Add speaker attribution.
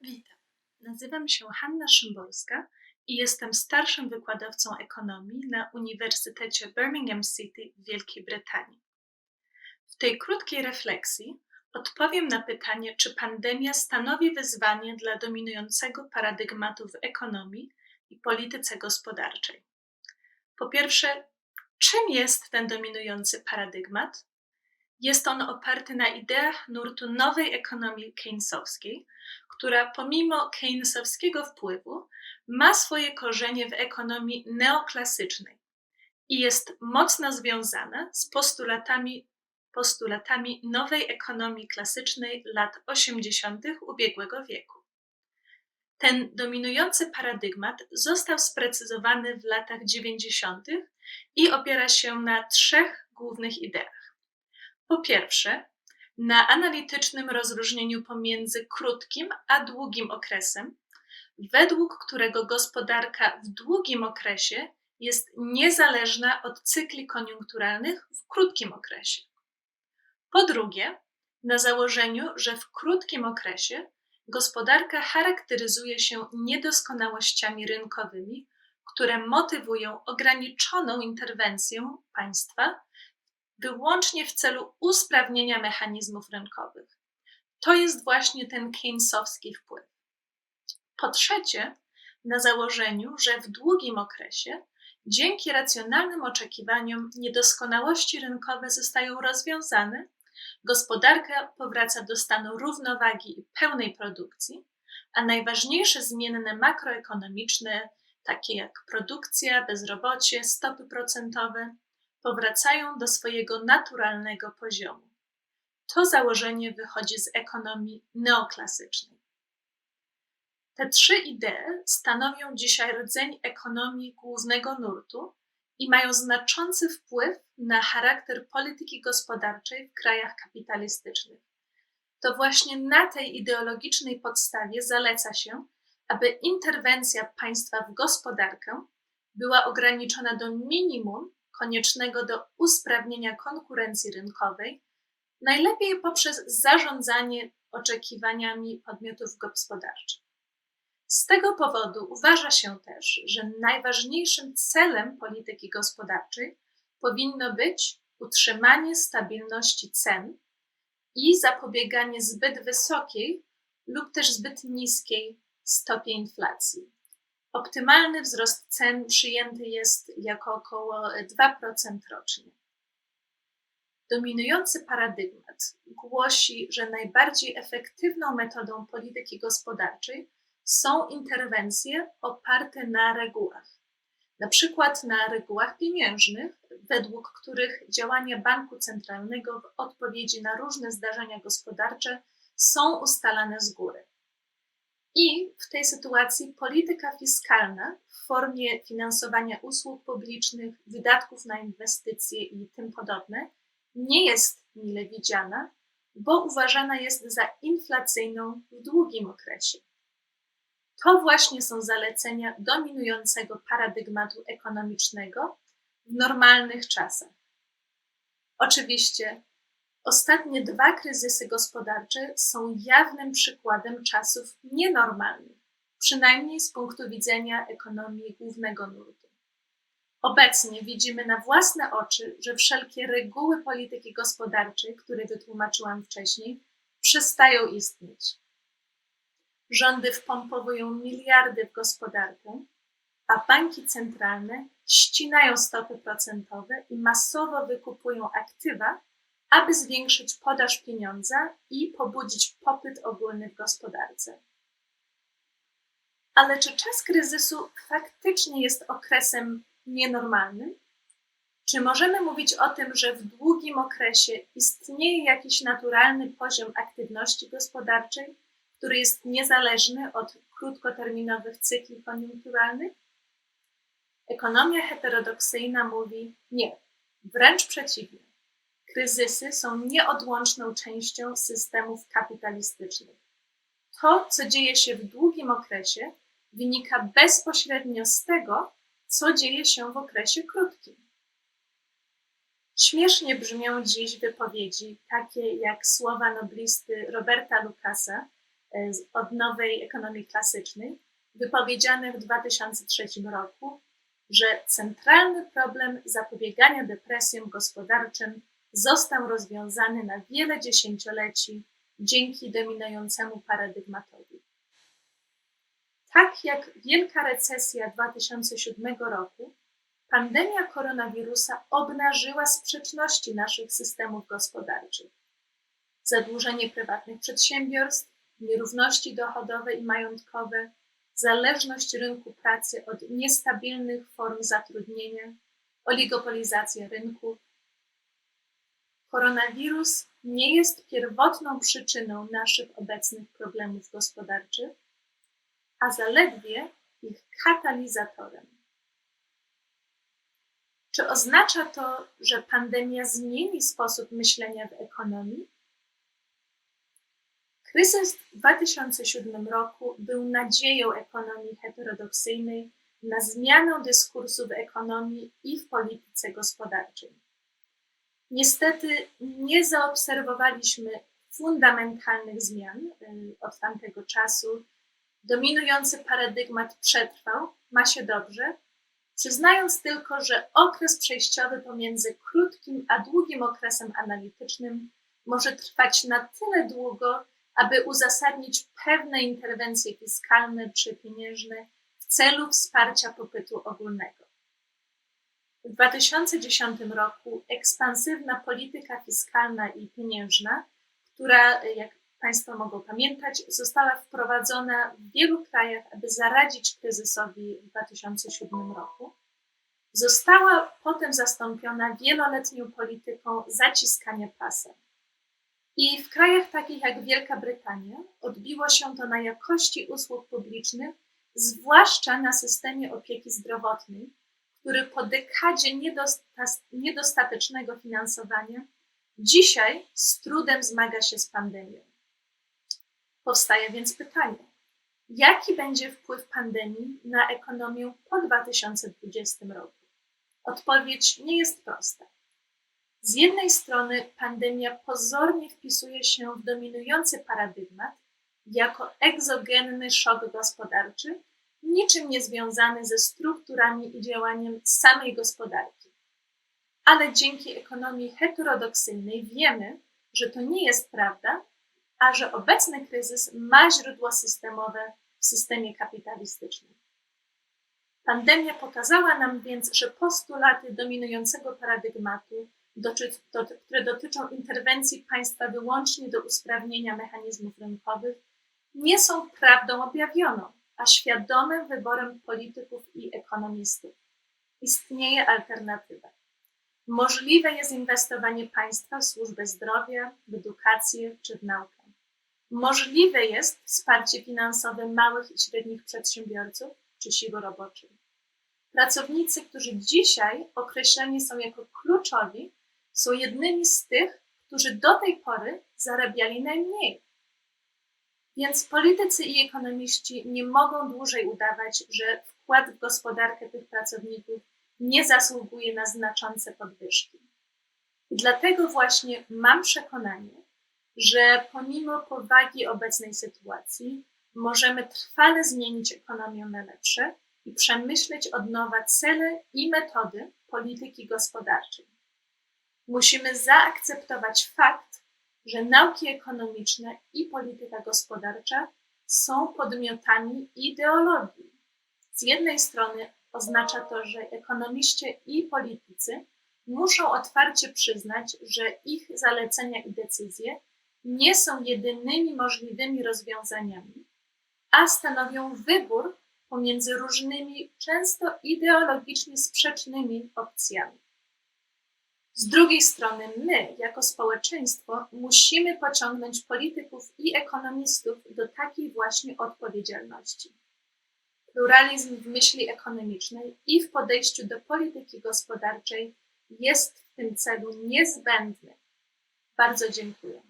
Speaker 1: Witam. Nazywam się Hanna Szymborska i jestem starszym wykładowcą ekonomii na Uniwersytecie Birmingham City w Wielkiej Brytanii. W tej krótkiej refleksji odpowiem na pytanie, czy pandemia stanowi wyzwanie dla dominującego paradygmatu w ekonomii i polityce gospodarczej. Po pierwsze, czym jest ten dominujący paradygmat? Jest on oparty na ideach nurtu nowej ekonomii keynesowskiej, która pomimo keynesowskiego wpływu ma swoje korzenie w ekonomii neoklasycznej i jest mocno związana z postulatami, postulatami nowej ekonomii klasycznej lat 80. ubiegłego wieku. Ten dominujący paradygmat został sprecyzowany w latach 90. i opiera się na trzech głównych ideach. Po pierwsze, na analitycznym rozróżnieniu pomiędzy krótkim a długim okresem, według którego gospodarka w długim okresie jest niezależna od cykli koniunkturalnych w krótkim okresie. Po drugie, na założeniu, że w krótkim okresie gospodarka charakteryzuje się niedoskonałościami rynkowymi, które motywują ograniczoną interwencję państwa wyłącznie w celu usprawnienia mechanizmów rynkowych. To jest właśnie ten keynesowski wpływ. Po trzecie, na założeniu, że w długim okresie, dzięki racjonalnym oczekiwaniom, niedoskonałości rynkowe zostają rozwiązane, gospodarka powraca do stanu równowagi i pełnej produkcji, a najważniejsze zmienne makroekonomiczne, takie jak produkcja, bezrobocie, stopy procentowe, powracają do swojego naturalnego poziomu. To założenie wychodzi z ekonomii neoklasycznej. Te trzy idee stanowią dzisiaj rdzeń ekonomii głównego nurtu i mają znaczący wpływ na charakter polityki gospodarczej w krajach kapitalistycznych. To właśnie na tej ideologicznej podstawie zaleca się, aby interwencja państwa w gospodarkę była ograniczona do minimum koniecznego do usprawnienia konkurencji rynkowej, najlepiej poprzez zarządzanie oczekiwaniami podmiotów gospodarczych. Z tego powodu uważa się też, że najważniejszym celem polityki gospodarczej powinno być utrzymanie stabilności cen i zapobieganie zbyt wysokiej lub też zbyt niskiej stopie inflacji. Optymalny wzrost cen przyjęty jest jako około 2% rocznie. Dominujący paradygmat głosi, że najbardziej efektywną metodą polityki gospodarczej są interwencje oparte na regułach. Na przykład na regułach pieniężnych, według których działania banku centralnego w odpowiedzi na różne zdarzenia gospodarcze są ustalane z góry. I w tej sytuacji polityka fiskalna w formie finansowania usług publicznych, wydatków na inwestycje i tym podobne nie jest mile widziana, bo uważana jest za inflacyjną w długim okresie. To właśnie są zalecenia dominującego paradygmatu ekonomicznego w normalnych czasach. Oczywiście Ostatnie dwa kryzysy gospodarcze są jawnym przykładem czasów nienormalnych, przynajmniej z punktu widzenia ekonomii głównego nurtu. Obecnie widzimy na własne oczy, że wszelkie reguły polityki gospodarczej, które wytłumaczyłam wcześniej, przestają istnieć. Rządy wpompowują miliardy w gospodarkę, a banki centralne ścinają stopy procentowe i masowo wykupują aktywa, aby zwiększyć podaż pieniądza i pobudzić popyt ogólny w gospodarce. Ale czy czas kryzysu faktycznie jest okresem nienormalnym? Czy możemy mówić o tym, że w długim okresie istnieje jakiś naturalny poziom aktywności gospodarczej, który jest niezależny od krótkoterminowych cykli koniunkturalnych? Ekonomia heterodoksyjna mówi nie, wręcz przeciwnie. Kryzysy są nieodłączną częścią systemów kapitalistycznych. To, co dzieje się w długim okresie, wynika bezpośrednio z tego, co dzieje się w okresie krótkim. Śmiesznie brzmią dziś wypowiedzi, takie jak słowa noblisty Roberta Lucasa, e, od nowej ekonomii klasycznej, wypowiedziane w 2003 roku, że centralny problem zapobiegania depresjom gospodarczym został rozwiązany na wiele dziesięcioleci dzięki dominującemu paradygmatowi. Tak jak wielka recesja 2007 roku, pandemia koronawirusa obnażyła sprzeczności naszych systemów gospodarczych. Zadłużenie prywatnych przedsiębiorstw, nierówności dochodowe i majątkowe, zależność rynku pracy od niestabilnych form zatrudnienia, oligopolizacja rynku. Koronawirus nie jest pierwotną przyczyną naszych obecnych problemów gospodarczych, a zaledwie ich katalizatorem. Czy oznacza to, że pandemia zmieni sposób myślenia w ekonomii? Kryzys w 2007 roku był nadzieją ekonomii heterodoksyjnej na zmianę dyskursu w ekonomii i w polityce gospodarczej. Niestety nie zaobserwowaliśmy fundamentalnych zmian y, od tamtego czasu. Dominujący paradygmat przetrwał, ma się dobrze, przyznając tylko, że okres przejściowy pomiędzy krótkim a długim okresem analitycznym może trwać na tyle długo, aby uzasadnić pewne interwencje fiskalne czy pieniężne w celu wsparcia popytu ogólnego. W 2010 roku ekspansywna polityka fiskalna i pieniężna, która, jak Państwo mogą pamiętać, została wprowadzona w wielu krajach, aby zaradzić kryzysowi w 2007 roku, została potem zastąpiona wieloletnią polityką zaciskania pasem. I w krajach takich jak Wielka Brytania odbiło się to na jakości usług publicznych, zwłaszcza na systemie opieki zdrowotnej, który po dekadzie niedostatecznego finansowania dzisiaj z trudem zmaga się z pandemią. Powstaje więc pytanie, jaki będzie wpływ pandemii na ekonomię po 2020 roku? Odpowiedź nie jest prosta. Z jednej strony pandemia pozornie wpisuje się w dominujący paradygmat jako egzogenny szok gospodarczy, niczym nie związany ze strukturami i działaniem samej gospodarki. Ale dzięki ekonomii heterodoksyjnej wiemy, że to nie jest prawda, a że obecny kryzys ma źródło systemowe w systemie kapitalistycznym. Pandemia pokazała nam więc, że postulaty dominującego paradygmatu które dotyczą interwencji państwa wyłącznie do usprawnienia mechanizmów rynkowych, nie są prawdą objawioną, a świadomym wyborem polityków i ekonomistów. Istnieje alternatywa. Możliwe jest inwestowanie państwa w służbę zdrowia, w edukację czy w naukę. Możliwe jest wsparcie finansowe małych i średnich przedsiębiorców czy siły roboczej. Pracownicy, którzy dzisiaj określeni są jako kluczowi, są jednymi z tych, którzy do tej pory zarabiali najmniej. Więc politycy i ekonomiści nie mogą dłużej udawać, że wkład w gospodarkę tych pracowników nie zasługuje na znaczące podwyżki. Dlatego właśnie mam przekonanie, że pomimo powagi obecnej sytuacji, możemy trwale zmienić ekonomię na lepsze i przemyśleć od nowa cele i metody polityki gospodarczej musimy zaakceptować fakt, że nauki ekonomiczne i polityka gospodarcza są podmiotami ideologii. Z jednej strony oznacza to, że ekonomiści i politycy muszą otwarcie przyznać, że ich zalecenia i decyzje nie są jedynymi możliwymi rozwiązaniami, a stanowią wybór pomiędzy różnymi, często ideologicznie sprzecznymi opcjami. Z drugiej strony, my, jako społeczeństwo, musimy pociągnąć polityków i ekonomistów do takiej właśnie odpowiedzialności. Pluralizm w myśli ekonomicznej i w podejściu do polityki gospodarczej jest w tym celu niezbędny. Bardzo dziękuję.